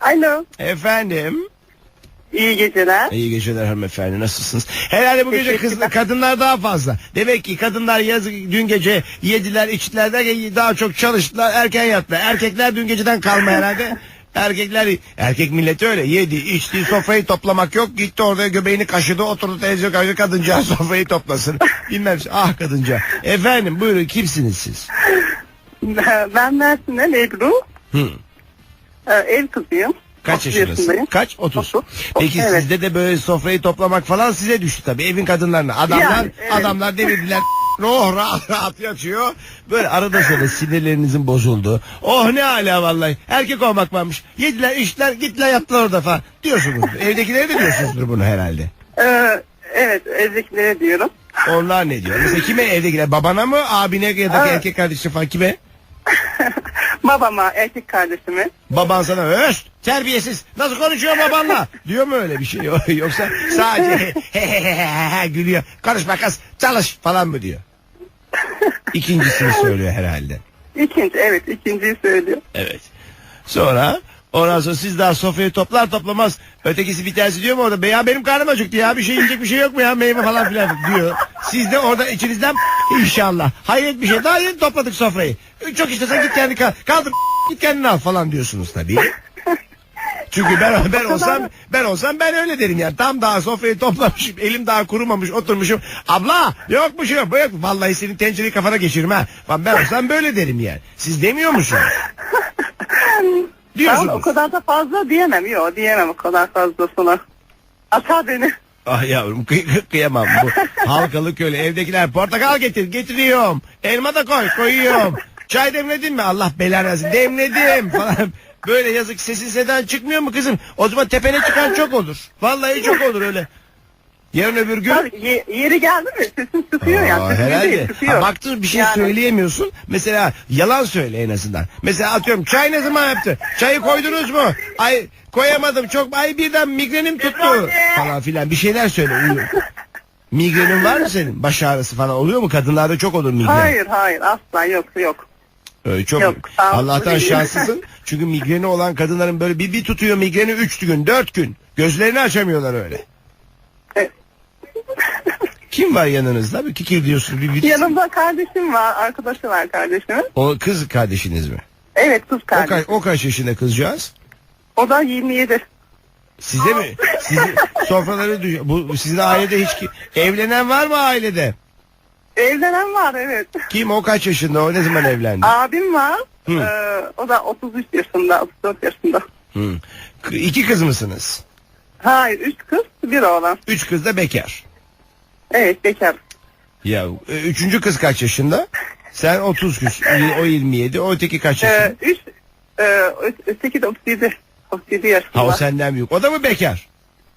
Alo. Efendim. İyi geceler. İyi geceler hanımefendi nasılsınız? Herhalde bu gece kız, kadınlar daha fazla. Demek ki kadınlar yazık dün gece yediler içtiler derken daha çok çalıştılar erken yattılar. Erkekler dün geceden kalma herhalde. Erkekler erkek milleti öyle yedi içti sofrayı toplamak yok gitti orada göbeğini kaşıdı oturdu televizyon karşısında kadıncağız sofrayı toplasın bilmem ah kadınca efendim buyurun kimsiniz siz Ben Mersin'den Ebru. Hı. Ee, ev kızıyım. kaç 30 yaşındasın kaç 30 Otuz. peki Evet. sizde de böyle sofrayı toplamak falan size düştü tabii evin kadınlarına adamlar Yani, evet. adamlar devirdiler Oh rahat rahat yatıyor. Böyle arada sırada sinirlerinizin bozuldu. Oh ne hala vallahi. Erkek olmak varmış. Yediler içtiler gittiler yattılar orada falan. Diyorsunuz. Evdekilere de diyorsunuzdur bunu herhalde. Ee, evet evdekilere diyorum. Onlar ne diyor? Mesela kime evdekiler? Babana mı? Abine ya da Evet. erkek kardeşine falan kime? Babama, erkek kardeşime. Baban sana öst terbiyesiz nasıl konuşuyor babanla? Diyor mu öyle bir şey? Yoksa sadece gülüyor. Konuşma kız çalış falan mı diyor? İkincisini söylüyor herhalde. İkinci, evet ikinciyi söylüyor. evet. Sonra ondan sonra siz daha sofrayı toplar toplamaz ötekisi bir tanesi diyor mu orada "Be ya benim karnım acıktı ya bir şey yiyecek bir şey yok mu ya meyve falan filan diyor siz de orada içinizden inşallah hayret bir şey daha yeni topladık sofrayı çok istesen git kendi kal- kaldır git kendini al falan diyorsunuz tabii Çünkü ben ben olsam ben olsam ben öyle derim yani. Tam daha sofrayı toplamışım, elim daha kurumamış, oturmuşum. Abla yok mu şey yok? Vallahi senin tencereyi kafana geçiririm ha. Ben olsam böyle derim yani. Siz demiyor musunuz? Ben Diyorsunuz. o kadar da fazla diyemem. Yok diyemem o kadar fazlasını. Atar beni. Ah yavrum kıy- kıy- kıyamam bu. Halkalı köle evdekiler portakal getir getiriyorum. Elma da koy koyuyorum. Çay demledin mi? Allah belanı versin. Demledim falan. Böyle yazık sesin seden çıkmıyor mu kızım? O zaman tepene çıkan çok olur. Vallahi çok olur öyle. Yarın öbür gün Tabii, ye- yeri geldi mi sesim çıkıyor Aa, yani. Herhalde. değil. Ha, baktın bir şey Yani. söyleyemiyorsun. Mesela yalan söyle en azından. Mesela atıyorum çay ne zaman yaptı? Çayı koydunuz mu? Ay koyamadım çok ay birden migrenim tuttu falan filan bir şeyler söyle. Migrenin var mı senin? Baş ağrısı falan oluyor mu? Kadınlarda çok olur migren. Hayır hayır asla yok yok. Öyle çok Yok. Allah'tan şanslısın. Çünkü migreni olan kadınların böyle bir, bir tutuyor migreni üç gün dört gün. Gözlerini açamıyorlar öyle. Kim var yanınızda? Bir kikir diyorsun. Bir, bir... Yanımda kardeşim var, arkadaşı var kardeşimin. O kız kardeşiniz mi? Evet kız O, ka- o kaç yaşında kızcağız? O da 27. Size mi? Sizi sofraları düş- bu sizin ailede hiç ki evlenen var mı ailede? Evlenen var evet. Kim o kaç yaşında? O ne zaman evlendi? Abim var. Ee, o da 33 yaşında, 34 yaşında. Hı. K- İki kız mısınız? Hayır, 3 kız, bir oğlan. Üç kız da bekar. Evet, bekar. Ya e, üçüncü kız kaç yaşında? Sen 30 küs, o 27, o öteki kaç yaşında? Ee, üç, e, ö- öteki de 37. 37 yaşında. Ha o senden büyük. O da mı bekar?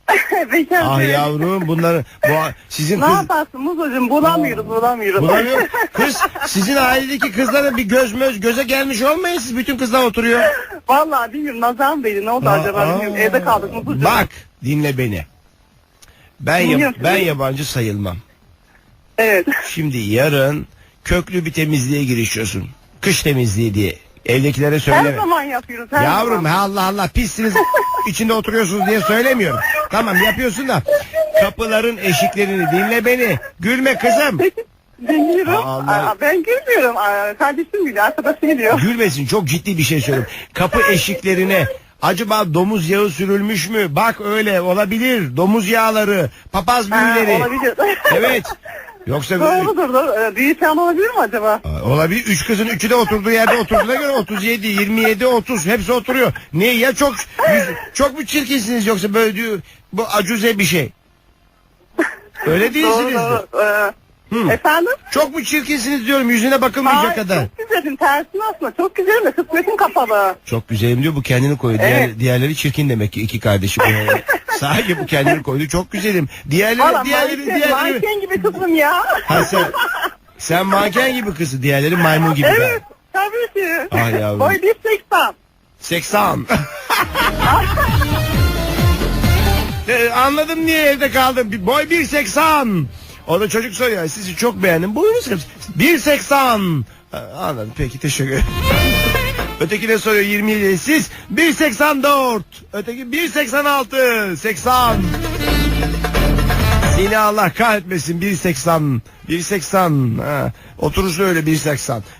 bekar. Ah evet. yavrum bunları bu sizin Ne kız yaparsın Muzocuğum bulamıyoruz bulamıyoruz. bulamıyorum. Kız sizin ailedeki kızların bir göz möz göze gelmiş olmayın siz bütün kızlar oturuyor. Vallahi bilmiyorum nazar beydi ne oldu acaba Aa, bilmiyorum. Evde kaldık Muzocuğum. Bak dinle beni. Ben Dinliyorum ben yabancı sayılmam. Evet. Şimdi yarın köklü bir temizliğe girişiyorsun. Kış temizliği diye. Evdekilere Her söyleme. zaman yapıyoruz her Yavrum zaman. Allah Allah pissiniz içinde oturuyorsunuz diye söylemiyorum. Tamam yapıyorsun da kapıların eşiklerini dinle beni. Gülme kızım. Peki dinliyorum. Allah- Aa, ben gülmüyorum. Aa, kardeşim gülüyor, arkadaşım gülüyor. Gülmesin çok ciddi bir şey söylüyorum. Kapı eşiklerine acaba domuz yağı sürülmüş mü? Bak öyle olabilir. Domuz yağları, papaz Ha, büyüleri. olabilir. Evet. Yoksa Doğrudur. doğru. Ee, Büyük yan olabilir mi acaba? Olabilir. Üç kızın üçü de oturduğu yerde oturduğuna göre 37, 27, 30 hepsi oturuyor. Niye ya çok yüz- çok mu çirkinsiniz yoksa böyle diyor bu acuze bir şey. Öyle Doğru değilsiniz. de. doğru. Hı. Efendim? Çok mu çirkinsiniz diyorum yüzüne bakılmayacak Hayır, kadar. çok güzelim. Tersine aslında. Çok güzelim de kısmetim kapalı. Çok güzelim diyor bu kendini koydu. Diğer, Evet. diğerleri çirkin demek ki iki kardeşim. Sadece bu kendini koydu çok güzelim. Diğerleri Valla diğerleri manken, diğerleri. manken gibi kızım ya. Ha sen sen manken gibi kızı diğerleri maymun gibi. evet. Tabii ki. Ah yavrum. Boy 1.80. 80. Ee, anladım niye evde kaldım. Bir Boy 1.80. O da çocuk soruyor. Sizi çok beğendim. Boyunuz kaç? 1.80. Ha, Anladım. Peki teşekkür ederim. Ötekine soruyor 27. Siz 1.84. Öteki 1.86. 80. Seni Allah kahretmesin 1.80. 1.80. Ha. Oturuşu öyle 1.80.